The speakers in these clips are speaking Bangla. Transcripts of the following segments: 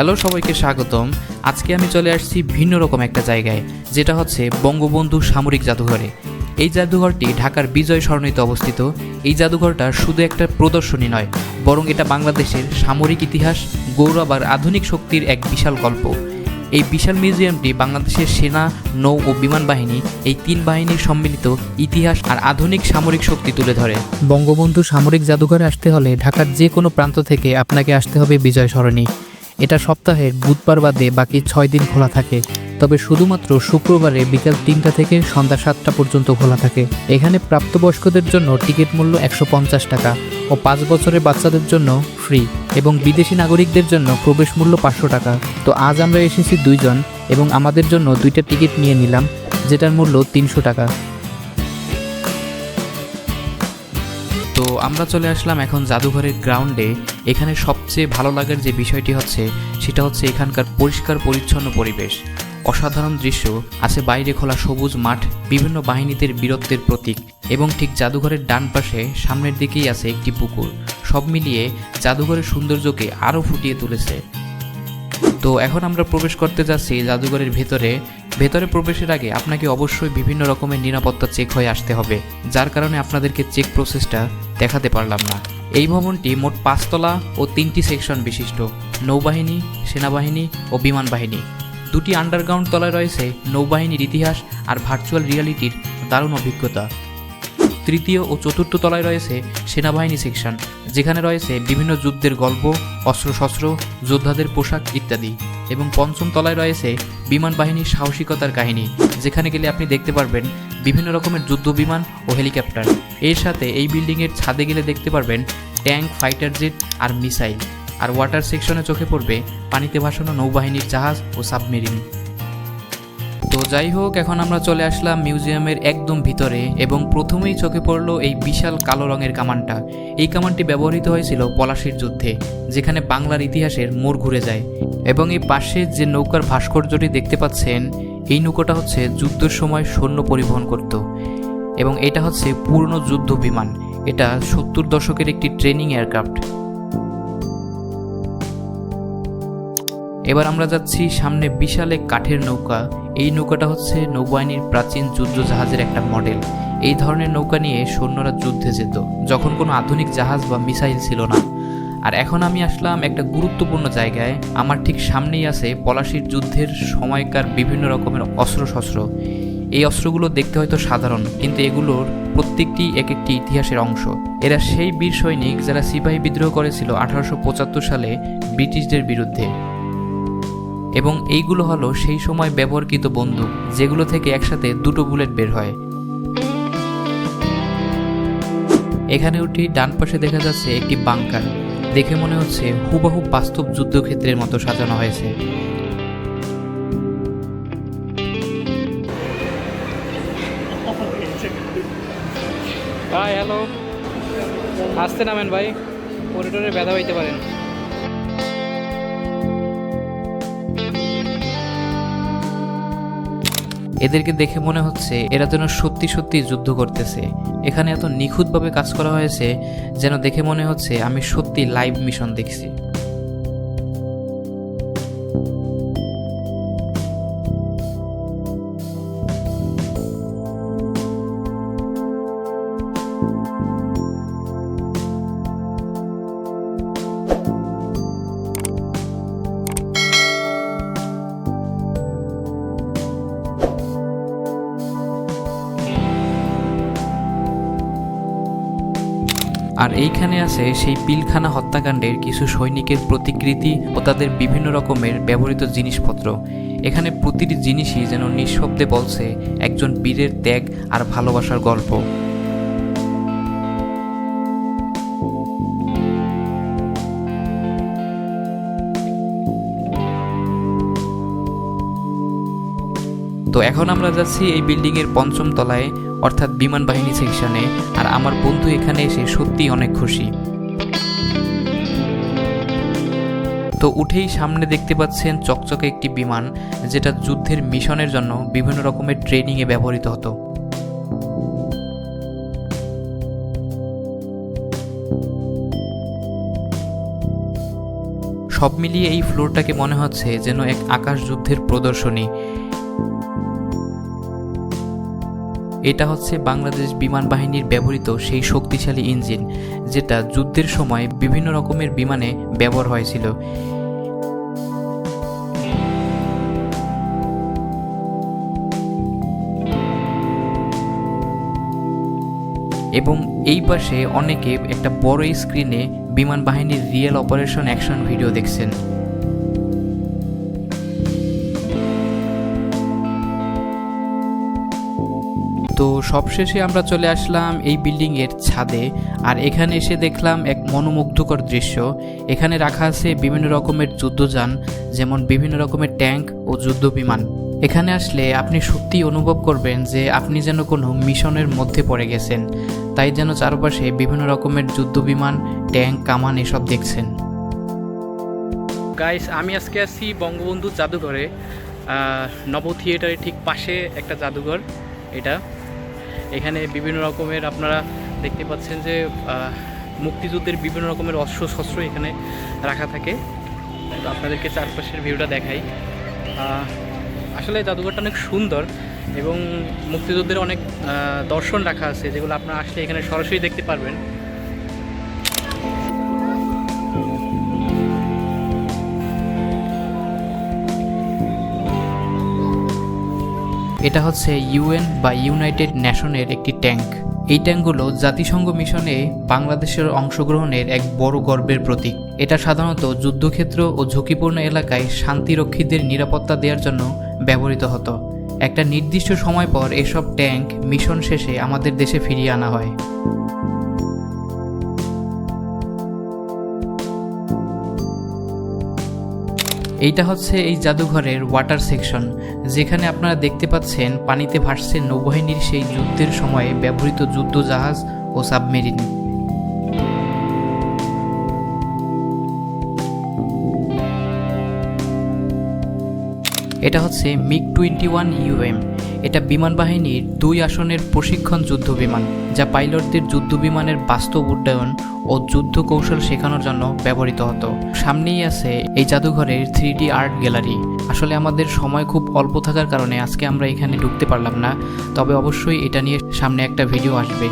হ্যালো সবাইকে স্বাগতম। আজকে আমি চলে আসছি ভিন্ন রকম একটা জায়গায়, যেটা হচ্ছে বঙ্গবন্ধু সামরিক জাদুঘরে। এই জাদুঘরটি ঢাকার বিজয় সরণিতে অবস্থিত। এই জাদুঘরটা শুধু একটা প্রদর্শনী নয়, বরং এটা বাংলাদেশের সামরিক ইতিহাস, গৌরব আর আধুনিক শক্তির এক বিশাল গল্প। এই বিশাল মিউজিয়ামটি বাংলাদেশের সেনা, নৌ ও বিমান বাহিনী, এই তিন বাহিনীর সম্মিলিত ইতিহাস আর আধুনিক সামরিক শক্তি তুলে ধরে। বঙ্গবন্ধু সামরিক জাদুঘরে আসতে হলে ঢাকার যে কোনো প্রান্ত থেকে আপনাকে আসতে হবে বিজয় সরণি। এটা সপ্তাহের বুধবার বাদে বাকি ছয় দিন খোলা থাকে। তবে শুধুমাত্র শুক্রবারে বিকাল তিনটা থেকে সন্ধ্যা সাতটা পর্যন্ত খোলা থাকে। এখানে প্রাপ্তবয়স্কদের জন্য টিকিট মূল্য একশো পঞ্চাশ টাকা ও পাঁচ বছরের বাচ্চাদের জন্য ফ্রি এবং বিদেশি নাগরিকদের জন্য প্রবেশ মূল্য পাঁচশো টাকা। তো আজ আমরা এসেছি দুইজন এবং আমাদের জন্য দুইটা টিকিট নিয়ে নিলাম, যেটার মূল্য তিনশো টাকা। তো আমরা চলে আসলাম এখন জাদুঘরের গ্রাউন্ডে এখানে সবচেয়ে ভালো লাগার যে বিষয়টি হচ্ছে, সেটা হচ্ছে এখানকার পরিষ্কার পরিচ্ছন্ন পরিবেশ। অসাধারণ দৃশ্য, আছে বাইরে খোলা সবুজ মাঠ, বিভিন্ন বাহিনীদের বীরত্বের প্রতীক এবং ঠিক জাদুঘরের ডান পাশে, সামনের দিকেই আছে একটি পুকুর। সব মিলিয়ে জাদুঘরের সৌন্দর্যকে আরও ফুটিয়ে তুলেছে। তো এখন আমরা প্রবেশ করতে যাচ্ছি জাদুঘরের ভেতরে। ভেতরে প্রবেশের আগে আপনাকে অবশ্যই বিভিন্ন রকমের নিরাপত্তা চেক হয়ে আসতে হবে, যার কারণে আপনাদেরকে চেক প্রসেসটা দেখাতে পারলাম না। এই ভবনটি মোট পাঁচতলা ও তিনটি সেকশন বিশিষ্ট, নৌবাহিনী, সেনাবাহিনী ও বিমান বাহিনী। দুটি আন্ডারগ্রাউন্ড তলায় রয়েছে নৌবাহিনীর ইতিহাস আর ভার্চুয়াল রিয়ালিটির দারুণ অভিজ্ঞতা। তৃতীয় ও চতুর্থ তলায় রয়েছে সেনাবাহিনী সেকশন, যেখানে রয়েছে বিভিন্ন যুদ্ধের গল্প, অস্ত্রশস্ত্র, যোদ্ধাদের পোশাক ইত্যাদি। এবং পঞ্চম তলায় রয়েছে বিমান বাহিনীর সাহসিকতার কাহিনী, যেখানে গেলে আপনি দেখতে পারবেন বিভিন্ন রকমের যুদ্ধ বিমান ও হেলিকপ্টার। এর সাথে এই বিল্ডিংয়ের ছাদে গেলে দেখতে পারবেন ট্যাঙ্ক, ফাইটার জেট আর মিসাইল। আর ওয়াটার সেকশনে চোখে পড়বে পানিতে ভাসানো নৌবাহিনীর জাহাজ ও সাবমেরিন। তো যাই হোক, এখন আমরা চলে আসলাম মিউজিয়ামের একদম ভিতরে এবং প্রথমেই চোখে পড়ল এই বিশাল কালো রঙের কামানটা। এই কামানটি ব্যবহৃত হয়েছিল পলাশির যুদ্ধে, যেখানে বাংলার ইতিহাসের মোড় ঘুরে যায়। এবং এই পাশে যে নৌকার ভাস্কর্যটি দেখতে পাচ্ছেন, এই নৌকাটা হচ্ছে যুদ্ধের সময় সৈন্য পরিবহন করত এবং এটা হচ্ছে পূর্ণ যুদ্ধ বিমান। এটা সত্তর দশকের একটি ট্রেনিং এয়ারক্রাফট। এবার আমরা যাচ্ছি সামনে বিশাল এক কাঠের নৌকা। এই নৌকাটা হচ্ছে নৌবাহিনীর প্রাচীন যুদ্ধ জাহাজের একটা মডেল। এই ধরনের নৌকা নিয়ে সৈন্যরা যুদ্ধে যেত। যখন কোনো আধুনিক জাহাজ বা মিসাইল ছিল না। আর এখন আমি আসলাম একটা গুরুত্বপূর্ণ জায়গায়। আমার ঠিক সামনেই আছে পলাশির যুদ্ধের সময়কার বিভিন্ন রকমের অস্ত্রশস্ত্র। এই অস্ত্রগুলো দেখতে হয়তো সাধারণ, কিন্তু এগুলোর প্রত্যেকটি এক একটি ইতিহাসের অংশ। এরা সেই বীর সৈনিক যারা সিপাহী বিদ্রোহ করেছিল আঠারোশো পঁচাত্তর সালে ব্রিটিশদের বিরুদ্ধে। এবং এইগুলো হলো সেই সময় ব্যবহৃত বন্দুক, যেগুলো থেকে একসাথে দুটো বুলেট বের হয়। এখানে উঠি ডান পাশে দেখা যাচ্ছে একটি বাংকার। দেখে মনে হচ্ছে হুবহু বাস্তব যুদ্ধক্ষেত্রের মতো সাজানো হয়েছে। হ্যালো আসতে নামেন ভাই। করিডোরে ব্যথা হইতে পারেন। এদেরকে দেখে মনে হচ্ছে এরা যেন সত্যি সত্যি যুদ্ধ করতেছে। এখানে এত নিখুঁতভাবে কাজ করা হয়েছে যেন দেখে মনে হচ্ছে আমি সত্যি লাইভ মিশন দেখছি। আর এইখানে আছে সেই পিলখানা হত্যাকাণ্ডের কিছু সৈনিকের প্রতিকৃতি ও তাদের বিভিন্ন রকমের ব্যবহৃত জিনিসপত্র। এখানে প্রতিটি জিনিসই যেন নিঃশব্দে বলছে একজন বীরের ত্যাগ আর ভালোবাসার গল্প। তো এখন আমরা যাচ্ছি এই বিল্ডিংয়ের পঞ্চম তলায়। অর্থাৎ বিমান বাহিনী সেকশনে, আর আমার বন্ধু এখানে এসে সত্যিই অনেক খুশি। তো উঠেই সামনে দেখতে পাচ্ছেন চকচকে একটি বিমান, যেটা যুদ্ধের মিশনের জন্য বিভিন্ন রকমের ট্রেনিংয়ে ব্যবহৃত হতো। সব মিলিয়ে এই ফ্লোরটাকে মনে হচ্ছে যেন এক আকাশ যুদ্ধের প্রদর্শনী। এটা হচ্ছে বাংলাদেশ বিমান বাহিনীর ব্যবহৃত সেই শক্তিশালী ইঞ্জিন, যেটা যুদ্ধের সময় বিভিন্ন রকমের বিমানে ব্যবহার হয়েছিল। এবং এই পাশে অনেকে একটা বড় স্ক্রিনে বিমান বাহিনীর রিয়েল অপারেশন অ্যাকশন ভিডিও দেখছেন। তো সবশেষে আমরা চলে আসলাম এই বিল্ডিংয়ের ছাদে, আর এখানে এসে দেখলাম এক মনোমুগ্ধকর দৃশ্য। এখানে রাখা আছে বিভিন্ন রকমের যুদ্ধযান, যেমন বিভিন্ন রকমের ট্যাঙ্ক ও যুদ্ধ বিমান। এখানে আসলে আপনি সত্যিই অনুভব করবেন যে আপনি যেন কোনো মিশনের মধ্যে পড়ে গেছেন, তাই যেন চারপাশে বিভিন্ন রকমের যুদ্ধ বিমান, ট্যাঙ্ক, কামান এসব দেখছেন। গাইস আমি আজকে আছি বঙ্গবন্ধু জাদুঘরে নব থিয়েটারের ঠিক পাশে একটা জাদুঘর, এটা। এখানে বিভিন্ন রকমের আপনারা দেখতে পাচ্ছেন যে মুক্তিযুদ্ধের বিভিন্ন রকমের অস্ত্র শস্ত্র এখানে রাখা থাকে। তো আপনাদেরকে চারপাশের ভিউটা দেখাই। আসলে জাদুঘরটা অনেক সুন্দর এবং মুক্তিযুদ্ধের অনেক দর্শন রাখা আছে, যেগুলো আপনারা আসলে এখানে সরাসরি দেখতে পারবেন। এটা হচ্ছে ইউএন বা ইউনাইটেড নেশনের একটি ট্যাঙ্ক। এই ট্যাঙ্কগুলো জাতিসংঘ মিশনে বাংলাদেশের অংশগ্রহণের এক বড় গর্বের প্রতীক। এটা সাধারণত যুদ্ধক্ষেত্র ও ঝুঁকিপূর্ণ এলাকায় শান্তিরক্ষীদের নিরাপত্তা দেওয়ার জন্য ব্যবহৃত হতো। একটা নির্দিষ্ট সময় পর এসব ট্যাঙ্ক মিশন শেষে আমাদের দেশে ফিরিয়ে আনা হয়। এইটা হচ্ছে এই জাদুঘরের ওয়াটার সেকশন যেখানে আপনারা দেখতে পাচ্ছেন পানিতে ভাসছে নৌবাহিনীর সেই যুদ্ধের সময়ে ব্যবহৃত যুদ্ধ জাহাজ ও সাবমেরিন এটা হচ্ছে মিগ টোয়েন্টি ওয়ান ইউএম। এটা বিমান বাহিনীর দুই আসনের প্রশিক্ষণ যুদ্ধ বিমান, যা পাইলটদের যুদ্ধ বিমানের বাস্তব উড্ডয়ন ও যুদ্ধ কৌশল শেখানোর জন্য ব্যবহৃত হতো। সামনেই আছে এই জাদুঘরের থ্রি আর্ট গ্যালারি। আসলে আমাদের সময় খুব অল্প থাকার কারণে আজকে আমরা এখানে ঢুকতে পারলাম না, তবে অবশ্যই এটা নিয়ে সামনে একটা ভিডিও আসবে।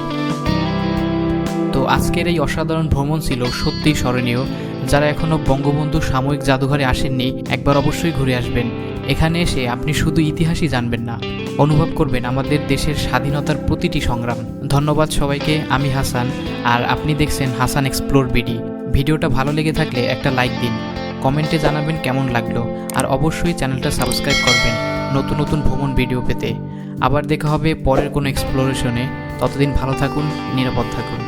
তো আজকের এই অসাধারণ ভ্রমণ ছিল সত্যিই স্মরণীয়। যারা এখনও বঙ্গবন্ধু সাময়িক জাদুঘরে আসেননি, একবার অবশ্যই ঘুরে আসবেন। এখানে এসে আপনি শুধু ইতিহাসই জানবেন না অনুভব করবেন আমাদের দেশের স্বাধীনতার প্রতিটি সংগ্রাম। ধন্যবাদ সবাইকে, আমি হাসান, আর আপনি দেখছেন হাসান এক্সপ্লোর বিডি ভিডিওটা ভালো লেগে থাকলে একটা লাইক দিন, কমেন্টে জানাবেন কেমন লাগল, আর অবশ্যই চ্যানেলটা সাবস্ক্রাইব করবেন নতুন নতুন ভ্রমণ ভিডিও পেতে। আবার দেখা হবে পরের কোনো এক্সপ্লোরেশনে ততদিন ভালো থাকুন, নিরাপদ থাকুন।